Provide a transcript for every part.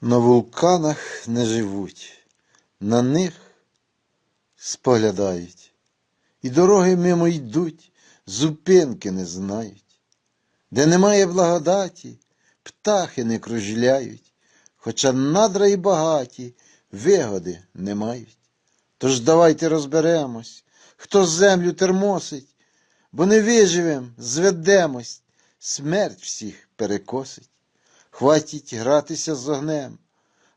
На вулканах не живуть, на них споглядають, і дороги мимо йдуть, зупинки не знають. Де немає благодаті, птахи не кружляють, хоча надра і багаті вигоди не мають. Тож давайте розберемось, хто землю термосить, бо не виживем, зведемось, смерть всіх перекосить. Хватить гратися з огнем.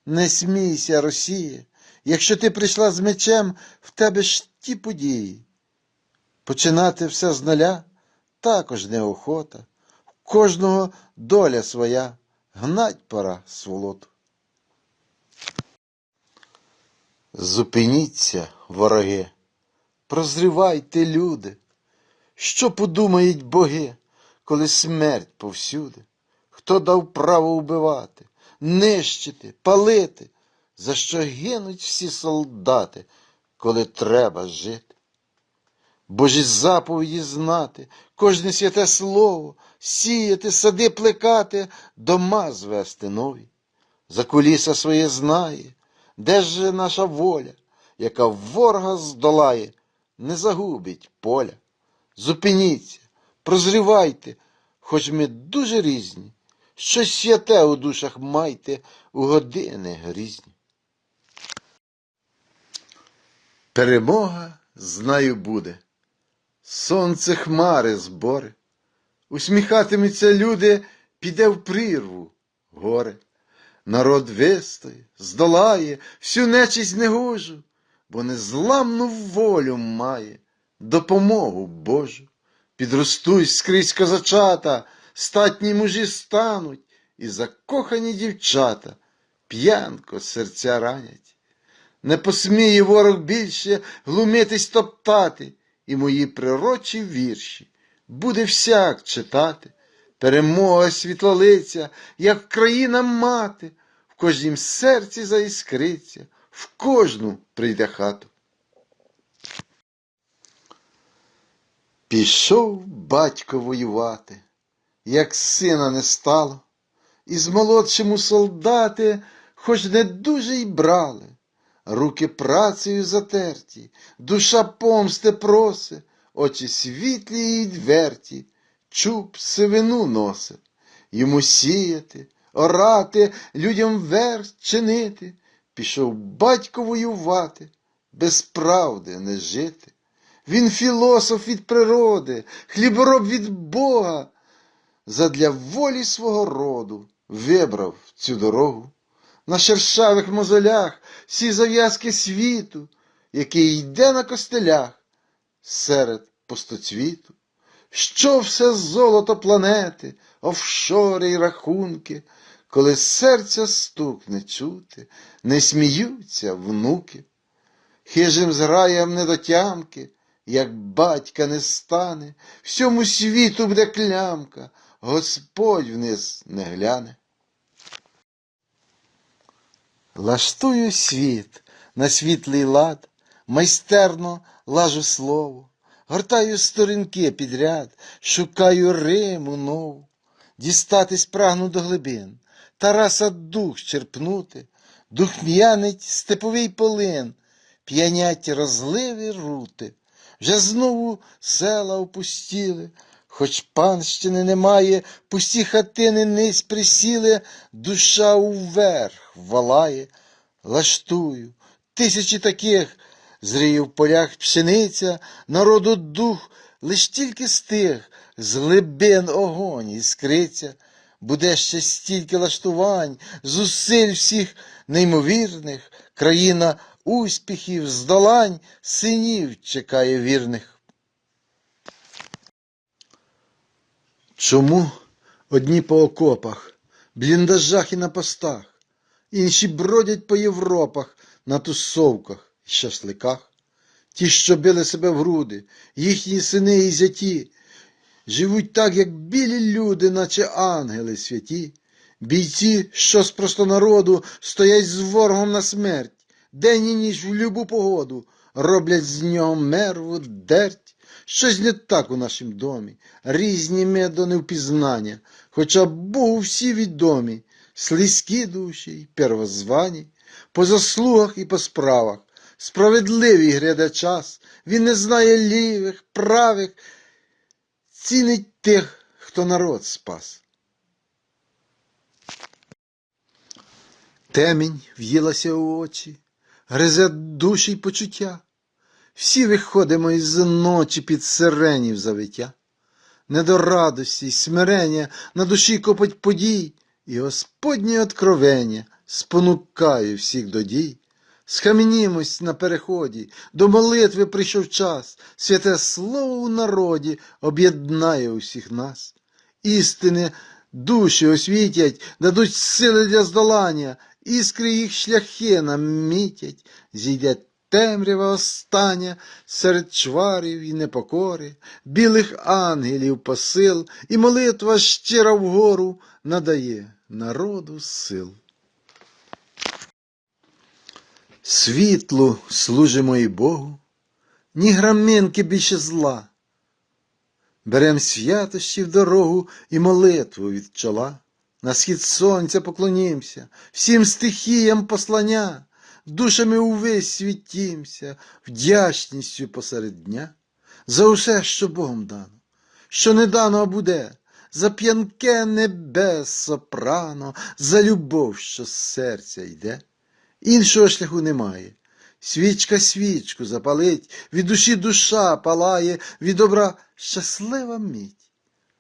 Не смійся, Росія, якщо ти прийшла з мечем, в тебе ж ті події. Починати все з нуля також неохота. В кожного доля своя, гнать пора сволоту. Зупиніться, вороги, прозрівайте, люди, що подумають боги, коли смерть повсюди? Хто дав право вбивати, нищити, палити, за що гинуть всі солдати, коли треба жити? Божі заповіді знати, кожне святе слово, сіяти, сади плекати, дома звести нові. За куліса своє знає, де ж наша воля, яка ворога здолає, не загубить поля. Зупиніться, прозрівайте, хоч ми дуже різні, щось святе у душах майте у години грізні. Перемога, знаю, буде. Сонце хмари збори. Усміхатимуться люди, піде в прірву горе. Народ вистоє, здолає всю нечість негожу, бо незламну волю має, допомогу Божу. Підростуй скрізь козачата, статні мужі стануть, і закохані дівчата п'янко серця ранять. Не посміє ворог більше глумитись топтати, і мої прирочі вірші буде всяк читати. Перемога світлолиця, як країна мати, в кожнім серці заіскриться, в кожну прийде хату. Пішов батько воювати, як сина не стало, і з молодшим солдати, хоч не дуже й брали, руки працею затерті, душа помсти проси, очі світлі й відверті, чуб сивину носить, йому сіяти, орати, людям верх чинити, пішов батько воювати, без правди не жити. Він філософ від природи, хлібороб від Бога. Задля волі свого роду вибрав цю дорогу. На шершавих мозолях всі зав'язки світу, який йде на костелях серед пустоцвіту. Що все золото планети, офшори й рахунки, коли серця стук не чути, не сміються внуки. Хижим зграєм недотямки, як батька не стане, всьому світу буде клямка, Господь вниз не гляне. Лаштую світ на світлий лад, майстерно лажу слово, гортаю сторінки підряд, шукаю Риму нову, дістатись прагну до глибин, Тараса дух черпнути, дух м'янить степовий полин, п'янять розливі рути, вже знову села опустіли, хоч панщини немає, пусті хатини низь присіли, душа уверх валає, лаштую, тисячі таких, зріє в полях пшениця, народу дух лиш тільки стих, з глибин огонь іскриться, буде ще стільки лаштувань, зусиль всіх неймовірних, країна успіхів, здолань, синів чекає вірних. Чому одні по окопах, бліндажах і на постах, інші бродять по Європах на тусовках і шашликах? Ті, що били себе в груди, їхні сини і зяті, живуть так, як білі люди, наче ангели святі. Бійці, що з простонароду, стоять з ворогом на смерть, день і ніч в любу погоду, роблять з нього мерву, дерть. Щось не так у нашім домі, різні медо невпізнання, хоча Богу всі відомі, слизькі душі й первозвані, по заслугах і по справах, справедливий гряде час, він не знає лівих, правих, цінить тих, хто народ спас. Темінь в'їлася у очі, гризе душі й почуття. Всі виходимо із ночі під сиренів завиття. Не до радості й смирення на душі копоть подій, і Господнє откровення спонукає всіх до дій. Схамінімось на переході, до молитви прийшов час, святе слово у народі об'єднає усіх нас. Істини душі освітять, дадуть сили для здолання, іскри їх шляхи намітять, зійде темрява остання серед чварів і непокори, білих ангелів посил, і молитва щира вгору надає народу сил. Світлу служимо і Богу, ні граминки більше зла. Берем святощі в дорогу і молитву від чола. На схід сонця поклонімся, всім стихіям послання, душами увесь світімся, вдячністю посеред дня, за усе, що Богом дано, що не дано, а буде, за п'янке небес сопрано, за любов, що з серця йде. Іншого шляху немає. Свічка свічку запалить, від душі душа палає, від добра щаслива мить.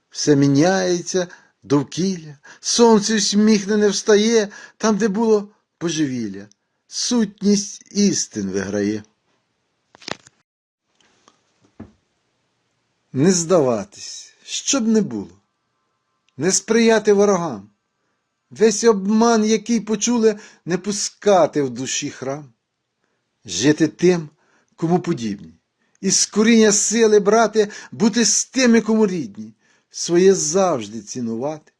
Все міняється довкілля, сонце усміхнене встає, там, де було божевілля, сутність істин виграє. Не здаватись, що б не було, не сприяти ворогам, весь обман, який почули, не пускати в душі храм, жити тим, кому подібні, із коріння сили брати, бути з тими, кому рідні, своє завжди цінувати,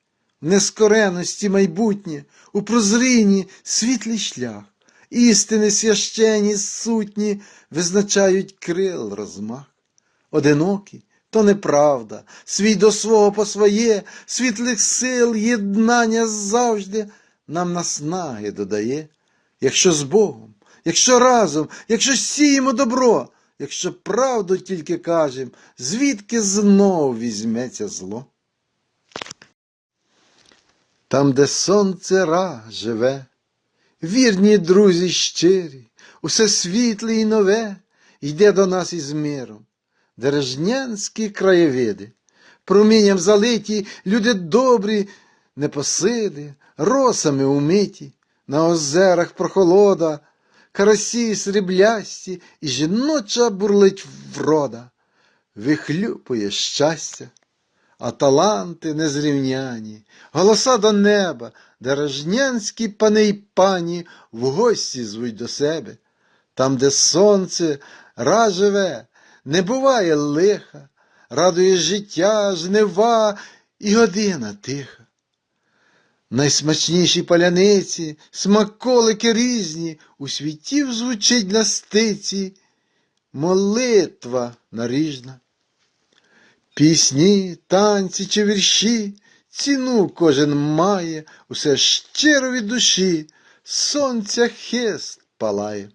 в нескореності майбутнє, у прозрінні світлий шлях, істини священні, сутні визначають крил розмах. Одинокі, то неправда, свій до свого по своє, світлих сил, єднання завжди нам наснаги додає. Якщо з Богом, якщо разом, якщо сіємо добро, якщо правду тільки кажем, звідки знов візьметься зло? Там, де сонце ра живе, вірні друзі щирі, усе світле і нове йде до нас із миром. Дережнянські краєвиди, промінням залиті, люди добрі, непосиди, росами умиті, на озерах прохолода, карасі сріблясті, і жіноча бурлить врода, вихлюпує щастя, а таланти незрівняні, голоса до неба, дережнянські пани й пані в гості звуть до себе, там, де сонце ра живе, не буває лиха, радує життя, жнива і година тиха. Найсмачніші паляниці, смаколики різні, у світів звучить на стиці, молитва наріжна. Пісні, танці чи вірші, ціну кожен має, усе щиро від душі, сонця хист палає.